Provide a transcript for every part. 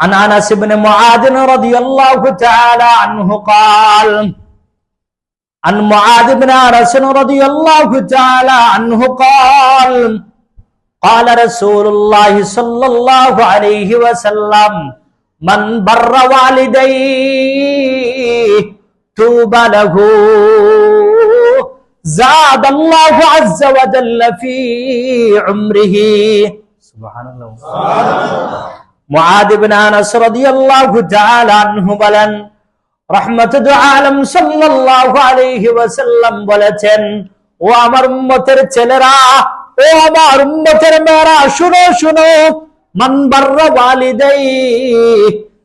عن أنس بن معاذ رضي الله تعالى عنه قال عن معاذ بن أنس رضي الله تعالى عنه قال قال رسول الله صلى الله عليه وسلم من بر والديه توبى له. زاد الله عز وجل في عمره. سبحان الله. বলেছেন, ও আমার উম্মতের ছেলেরা, ও আমার উম্মতের মেয়েরা, শুনো শুনো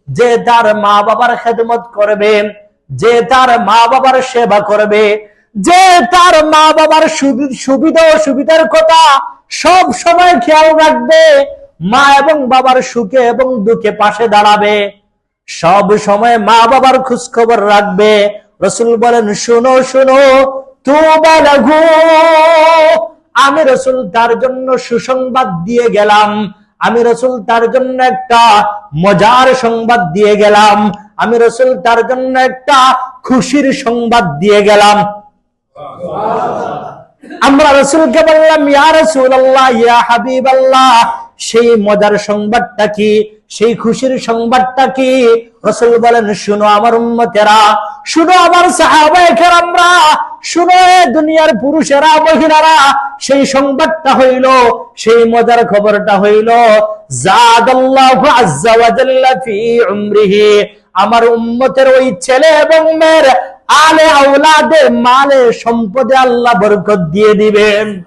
যে তার মা বাবার খেদমত করবে, যে তার মা বাবার সেবা করবে, যে তার মা বাবার সুবি- সুবিধা ও সুবিধার কথা সব সময় খেয়াল রাখবে মা এবং বাবার সুখে এবং দুঃখে পাশে দাঁড়াবে। সব সময় মা বাবার খোঁজ খবর রাখবে। রসুল বলেন, শুনো শুনো, তুবা লাঘু আমি রসুল তার জন্য সুসংবাদ দিয়ে গেলাম। আমি রসুল তার জন্য একটা মজার সংবাদ দিয়ে গেলাম। আমি রসুল তার জন্য একটা খুশির সংবাদ দিয়ে গেলাম। আমরা রসুলকে বললাম, ইয়া রসুল আল্লাহ ইয়া হাবিব আল্লাহ সেই মজার সংবাদটা কি? সেই খুশির সংবাদটা কি? রসুল বলেন, শুনো আমার উম্মতেরা, শুনো আমার সাহাবায়ে কেরামরা, শুনো দুনিয়ার পুরুষেরা, মহিলারা। সেই সংবাদটা হইল, সেই মজার খবরটা হইল, জাদাল্লাহু আমার উম্মতের ওই ছেলে এবং মেয়ের আলে আওলাদে, মালে সম্পদে আল্লাহ বরকত দিয়ে দিবেন।